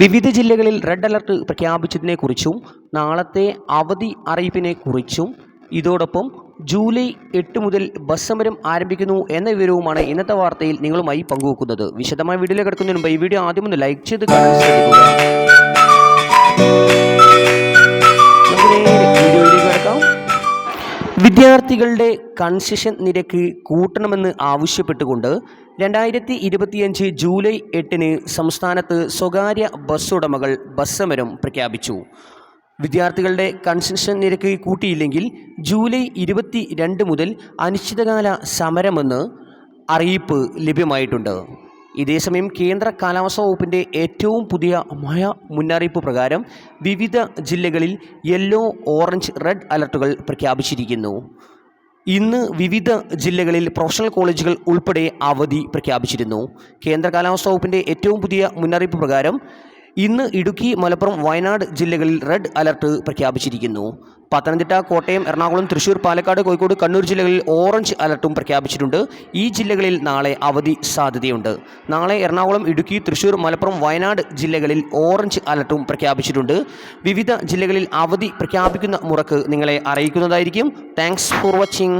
വിവിധ ജില്ലകളിൽ red alert പ്രഖ്യാപിച്ചതിനെക്കുറിച്ചും നാളത്തെ അവധി അറിയിപ്പിനെക്കുറിച്ചും ഇതോടൊപ്പം ജൂലൈ എട്ട് മുതൽ ബസ് സമരം ആരംഭിക്കുന്നു എന്ന വിവരവുമാണ് ഇന്നത്തെ വാർത്തയിൽ നിങ്ങളുമായി പങ്കുവെക്കുന്നത്. വിശദമായ വീഡിയോ കിടക്കുന്നതിന് മുമ്പ് ഈ വീഡിയോ ആദ്യം ഒന്ന് ലൈക്ക് ചെയ്ത് കാണാൻ ശ്രമിക്കുക. വിദ്യാർത്ഥികളുടെ കൺസെഷൻ നിരക്ക് കൂട്ടണമെന്ന് ആവശ്യപ്പെട്ടുകൊണ്ട് രണ്ടായിരത്തി ഇരുപത്തിയഞ്ച് ജൂലൈ എട്ടിന് സംസ്ഥാനത്ത് സ്വകാര്യ ബസ് ഉടമകൾ ബസ് സമരം പ്രഖ്യാപിച്ചു. വിദ്യാർത്ഥികളുടെ കൺസെഷൻ നിരക്ക് കൂട്ടിയില്ലെങ്കിൽ ജൂലൈ ഇരുപത്തി രണ്ട് മുതൽ അനിശ്ചിതകാല സമരമെന്ന് അറിയിപ്പ് ലഭ്യമായിട്ടുണ്ട്. ഇതേസമയം കേന്ദ്ര കാലാവസ്ഥാ വകുപ്പിന്റെ ഏറ്റവും പുതിയ മഴ മുന്നറിയിപ്പ് പ്രകാരം വിവിധ ജില്ലകളിൽ യെല്ലോ ഓറഞ്ച് റെഡ് അലർട്ടുകൾ പ്രഖ്യാപിച്ചിരിക്കുന്നു. ഇന്ന് വിവിധ ജില്ലകളിൽ പ്രൊഫഷണൽ കോളേജുകൾ ഉൾപ്പെടെ അവധി പ്രഖ്യാപിച്ചിരുന്നു. കേന്ദ്ര കാലാവസ്ഥാ വകുപ്പിന്റെ ഏറ്റവും പുതിയ മുന്നറിയിപ്പ് പ്രകാരം ഇന്ന് ഇടുക്കി മലപ്പുറം വയനാട് ജില്ലകളിൽ റെഡ് അലർട്ട് പ്രഖ്യാപിച്ചിരിക്കുന്നു. പത്തനംതിട്ട കോട്ടയം എറണാകുളം തൃശൂർ പാലക്കാട് കോഴിക്കോട് കണ്ണൂർ ജില്ലകളിൽ ഓറഞ്ച് അലർട്ടും പ്രഖ്യാപിച്ചിട്ടുണ്ട്. ഈ ജില്ലകളിൽ നാളെ അവധി സാധ്യതയുണ്ട്. നാളെ എറണാകുളം ഇടുക്കി തൃശൂർ മലപ്പുറം വയനാട് ജില്ലകളിൽ ഓറഞ്ച് അലർട്ടും പ്രഖ്യാപിച്ചിട്ടുണ്ട്. വിവിധ ജില്ലകളിൽ അവധി പ്രഖ്യാപിക്കുന്ന മുറക്ക് നിങ്ങളെ അറിയിക്കുന്നതായിരിക്കും. Thanks for watching